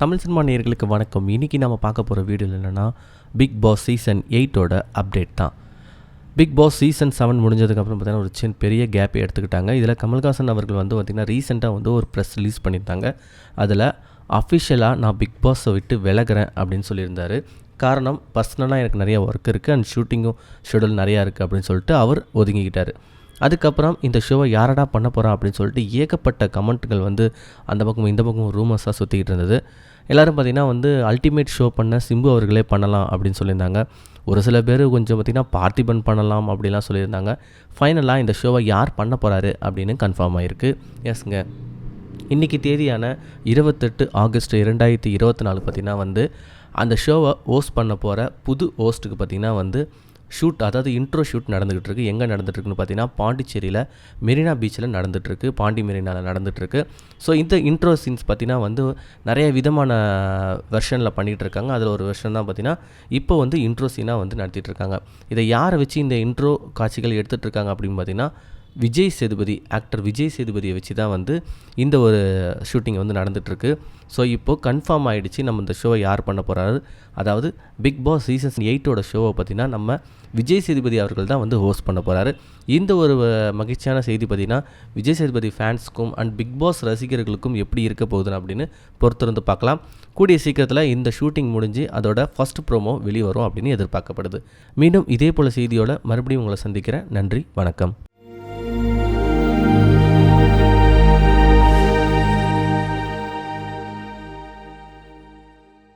Tamil cinema நேர்களுக்கு வணக்கம். இன்றைக்கி நம்ம பார்க்க போகிற வீடியோ என்னென்னா பிக் பாஸ் சீசன் எயிட்டோட அப்டேட் தான். பிக் பாஸ் சீசன் செவன் முடிஞ்சதுக்கப்புறம் பார்த்தீங்கன்னா ஒரு சின்ன பெரிய கேப்பை எடுத்துக்கிட்டாங்க. இதில் கமல்ஹாசன் அவர்கள் வந்து பார்த்திங்கன்னா ரீசெண்டாக வந்து ஒரு ப்ரெஸ் ரிலீஸ் பண்ணியிருந்தாங்க. அதில் அஃபிஷியலாக நான் பிக் பாஸை விட்டு விலகிறேன் அப்படின்னு சொல்லியிருந்தார். காரணம் பர்சனலாக எனக்கு நிறையா ஒர்க் இருக்குது அண்ட் ஷூட்டிங்கும் ஷெடியூல் நிறையா இருக்குது அப்படின்னு சொல்லிட்டு அவர் ஒதுங்கிக்கிட்டார். அதுக்கப்புறம் இந்த ஷோவை யாரடா பண்ண போகிறா அப்படின்னு சொல்லிட்டு ஏகப்பட்ட கமெண்ட்டுகள் வந்து அந்த பக்கம் இந்த பக்கம் ரூமர்ஸாக சுற்றிக்கிட்டு இருந்தது. எல்லோரும் பார்த்திங்கன்னா வந்து அல்டிமேட் ஷோ பண்ண சிம்பு அவர்களே பண்ணலாம் அப்படின்னு சொல்லியிருந்தாங்க. ஒரு சில பேர் கொஞ்சம் பார்த்திங்கன்னா பார்த்திபன் பண்ணலாம் அப்படிலாம் சொல்லியிருந்தாங்க. ஃபைனலாக இந்த ஷோவை யார் பண்ண போகிறாரு அப்படின்னு கன்ஃபார்ம் ஆகிருக்கு எஸ்ங்க இன்றைக்கி தேதியான இருபத்தெட்டு ஆகஸ்ட் இரண்டாயிரத்தி இருபத்தி நாலு பார்த்திங்கன்னா வந்து அந்த ஷோவை ஹோஸ்ட் பண்ண போகிற புது ஹோஸ்ட்டுக்கு பார்த்திங்கன்னா வந்து ஷூட் அதாவது இன்ட்ரோ ஷூட் நடந்துகிட்டு இருக்கு எங்கே நடந்துட்டுருக்குன்னு பார்த்தீங்கன்னா பாண்டிச்சேரியில் மெரினா பீச்சில் நடந்துகிட்ருக்கு பாண்டி மெரினாவில் நடந்துகிட்ருக்கு ஸோ இந்த இன்ட்ரோ சீன்ஸ் பார்த்தீங்கன்னா வந்து நிறைய விதமான வெர்ஷனில் பண்ணிகிட்டு இருக்காங்க அதில் ஒரு வெர்ஷன் தான் பார்த்தீங்கன்னா இப்போ வந்து இன்ட்ரோ சீனாக வந்து நடத்திட்டு இருக்காங்க இதை யாரை வச்சு இந்த இன்ட்ரோ காட்சிகள் எடுத்துகிட்டு இருக்காங்க அப்படின்னு பார்த்தீங்கன்னா விஜய் சேதுபதி ஆக்டர் விஜய் சேதுபதியை வச்சு தான் வந்து இந்த ஒரு ஷூட்டிங் வந்து நடந்துகிட்ருக்கு ஸோ இப்போது கன்ஃபார்ம் ஆகிடுச்சு நம்ம இந்த ஷோவை யார் பண்ண போகிறாரு அதாவது பிக் பாஸ் சீசன் எயிட்டோட ஷோவை பார்த்திங்கன்னா நம்ம விஜய் சேதுபதி அவர்கள் தான் வந்து ஹோஸ்ட் பண்ண போகிறாரு இந்த ஒரு மகிழ்ச்சியான செய்தி பார்த்திங்கன்னா விஜய் சேதுபதி ஃபேன்ஸ்க்கும் அண்ட் பிக் பாஸ் ரசிகர்களுக்கும் எப்படி இருக்க போகுதுன்னு அப்படின்னு பொறுத்திருந்து பார்க்கலாம். கூடிய சீக்கிரத்தில் இந்த ஷூட்டிங் முடிஞ்சு அதோட ஃபஸ்ட் ப்ரோமோ வெளியே வரும் அப்படின்னு எதிர்பார்க்கப்படுது. மீண்டும் இதே போல் செய்தியோட மறுபடியும் உங்களை சந்திக்கிறேன். நன்றி வணக்கம்.